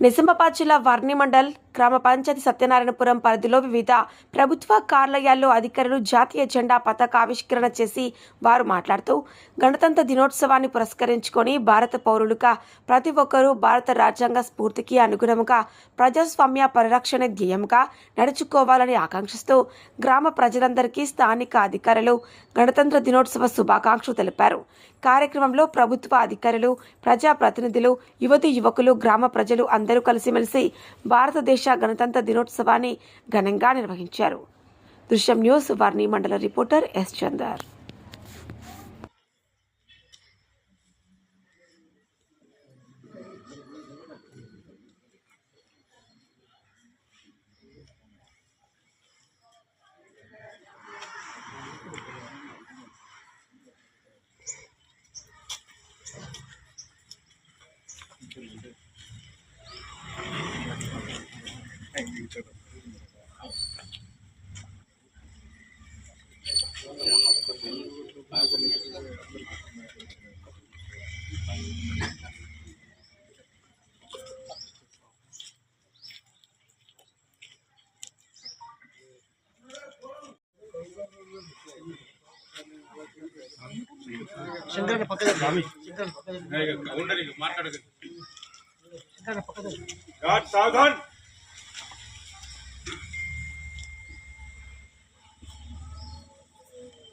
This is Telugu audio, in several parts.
నిజామాబాద్ జిల్లా వర్ణి మండల్ గ్రామ పంచాయతీ సత్యనారాయణపురం పరిధిలో వివిధ ప్రభుత్వ కార్యాలయాల్లో అధికారులు జాతీయ జెండా పతాక ఆవిష్కరణ చేసి వారు మాట్లాడుతూ గణతంత్ర దినోత్సవాన్ని పురస్కరించుకొని భారత పౌరులుగా ప్రతి ఒక్కరూ భారత రాజ్యాంగ స్ఫూర్తికి అనుగుణంగా ప్రజాస్వామ్య పరిరక్షణ ధ్యేయంగా నడుచుకోవాలని ఆకాంక్షిస్తూ గ్రామ ప్రజలందరికీ స్థానిక అధికారులు గణతంత్ర దినోత్సవ శుభాకాంక్షలు తెలిపారు. కార్యక్రమంలో ప్రభుత్వ అధికారులు ప్రజాప్రతినిధులు యువతి యువకులు గ్రామ ప్రజలు అందరూ కలిసిమెలిసి భారతదేశ గణతంత్ర దినోత్సవాన్ని ఘనంగా నిర్వహించారు. దృశ్యం న్యూస్ వర్ణి మండల రిపోర్టర్ ఎస్ చందర్. चलो ಶಂಕರನ ಪಕ್ಕದಲ್ಲಿ ಸ್ವಾಮಿ ಶಂಕರನ ಪಕ್ಕದಲ್ಲಿ ಮಾತಾಡೋದು ಶಂಕರನ ಪಕ್ಕದಲ್ಲಿ ಸಾಧನ್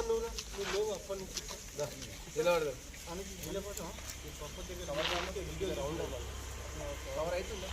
అప్పని నువ్వు నువ్వు లేవు అప్పని నిలబడదు నిలబడటం పక్క దగ్గర రౌండ్ అవ్వాలి కవర్ అవుతుందా